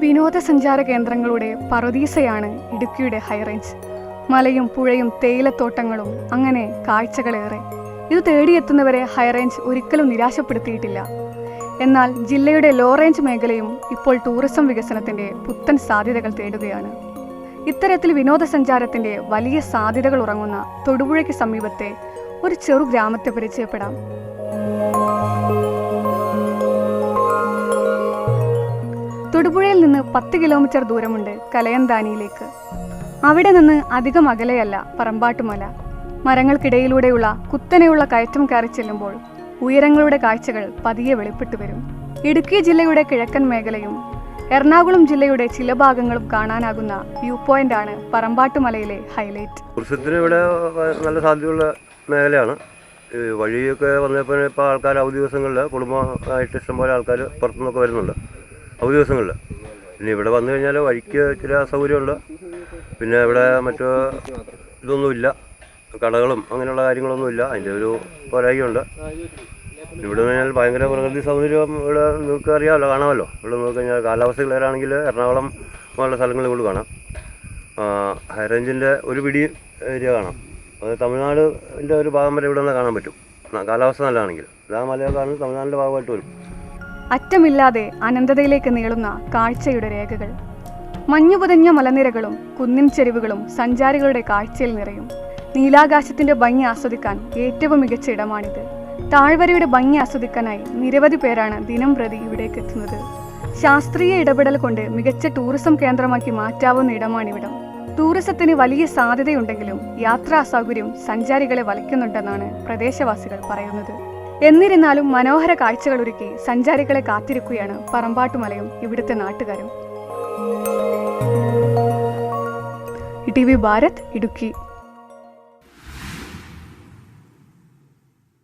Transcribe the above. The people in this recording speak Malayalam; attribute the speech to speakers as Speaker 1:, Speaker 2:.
Speaker 1: വിനോദസഞ്ചാര കേന്ദ്രങ്ങളുടെ പറുദീസയാണ് ഇടുക്കിയുടെ ഹൈറേഞ്ച് മലയും പുഴയും തേയിലത്തോട്ടങ്ങളും അങ്ങനെ കാഴ്ചകളേറെ. ഇത് തേടിയെത്തുന്നവരെ ഹൈറേഞ്ച് ഒരിക്കലും നിരാശപ്പെടുത്തിയിട്ടില്ല. എന്നാൽ ജില്ലയുടെ ലോ റേഞ്ച് മേഖലയും ഇപ്പോൾ ടൂറിസം വികസനത്തിന്റെ പുത്തൻ സാധ്യതകൾ തേടുകയാണ്. ഇത്തരത്തിൽ വിനോദസഞ്ചാരത്തിന്റെ വലിയ സാധ്യതകൾ ഉറങ്ങുന്ന തൊടുപുഴയ്ക്ക് സമീപത്തെ ഒരു ചെറു ഗ്രാമത്തെ പരിചയപ്പെടാം. തൊടുപുഴയിൽ നിന്ന് പത്ത് കിലോമീറ്റർ ദൂരമുണ്ട് കലയന്താനിയിലേക്ക്. അവിടെ നിന്ന് അധികം അകലെയല്ല പറമ്പാട്ടുമല. മരങ്ങൾക്കിടയിലൂടെയുള്ള കുത്തനെയുള്ള കയറ്റം കയറി ചെല്ലുമ്പോൾ ഉയരങ്ങളുടെ കാഴ്ചകൾ പതിയെ വെളിപ്പെട്ടു വരും. ഇടുക്കി ജില്ലയുടെ കിഴക്കൻ മേഖലയും എറണാകുളം ജില്ലയുടെ ചില ഭാഗങ്ങളും കാണാനാകുന്ന വ്യൂ പോയിന്റാണ് പറമ്പാട്ടുമലയിലെ ഹൈലൈറ്റ്
Speaker 2: ടൂറിസത്തിന് ഇവിടെ നല്ല സാധ്യതയുള്ള മേഖലയാണ്. വഴിയൊക്കെ വന്നപ്പോൾ ഇപ്പോൾ ആൾക്കാർ അവധി ദിവസങ്ങളിൽ കുടുംബമായിട്ട് ഇഷ്ടംപോലെ ആൾക്കാർ പുറത്തുനിന്നൊക്കെ വരുന്നുണ്ട്. അവധി ദിവസങ്ങളിൽ പിന്നെ ഇവിടെ വന്നു കഴിഞ്ഞാൽ വഴിക്ക് ചില അസൗകര്യമുണ്ട്. പിന്നെ ഇവിടെ മറ്റു ഇതൊന്നുമില്ല. കടകളും അങ്ങനെയുള്ള കാര്യങ്ങളൊന്നുമില്ല. അതിന്റെ ഒരു പോരായ്മയുണ്ട്. ഇവിടെ കഴിഞ്ഞാൽ ഭയങ്കര പ്രകൃതി സൗന്ദര്യം ഇവിടെ നിങ്ങൾക്ക് അറിയാമല്ലോ കാണാമല്ലോ. ഇവിടെ നോക്കി കഴിഞ്ഞാൽ കാലാവസ്ഥ ക്ലിയറാണെങ്കിൽ എറണാകുളം പോലുള്ള സ്ഥലങ്ങളിൽ ഇവിടെ കാണാം. ഹൈറേഞ്ചിന്റെ ഒരു പിടി ഏരിയ കാണാം. അത് തമിഴ്നാടിന്റെ ഒരു ഭാഗം വരെ ഇവിടെ നിന്ന് കാണാൻ പറ്റും. കാലാവസ്ഥ നല്ലതാണെങ്കിൽ. ഇതാ മലയാളമാണ് തമിഴ്നാടിന്റെ ഭാഗമായിട്ട് വരും.
Speaker 1: അറ്റമില്ലാതെ അനന്തതയിലേക്ക് നീളുന്ന കാഴ്ചയുടെ രേഖകൾ. മഞ്ഞുപുതഞ്ഞ മലനിരകളും കുന്നിൻ ചെരിവുകളും സഞ്ചാരികളുടെ കാഴ്ചയിൽ നിറയും. നീലാകാശത്തിന്റെ ഭംഗി ആസ്വദിക്കാൻ ഏറ്റവും മികച്ച ഇടമാണിത്. താഴ്വരയുടെ ഭംഗി ആസ്വദിക്കാനായി നിരവധി പേരാണ് ദിനം പ്രതി ഇവിടേക്ക് എത്തുന്നത്. ശാസ്ത്രീയ ഇടപെടൽ കൊണ്ട് മികച്ച ടൂറിസം കേന്ദ്രമാക്കി മാറ്റാവുന്ന ഇടമാണിവിടം. ടൂറിസത്തിന് വലിയ സാധ്യതയുണ്ടെങ്കിലും യാത്രാ അസൗകര്യം സഞ്ചാരികളെ വലയ്ക്കുന്നുണ്ടെന്നാണ് പ്രദേശവാസികൾ പറയുന്നത്. എന്നിരുന്നാലും മനോഹര കാഴ്ചകൾ ഒരുക്കി സഞ്ചാരികളെ കാത്തിരിക്കുകയാണ് പറമ്പാട്ടുമലയും ഇവിടുത്തെ നാട്ടുകാരും. ഭാരത് ഇടുക്കി.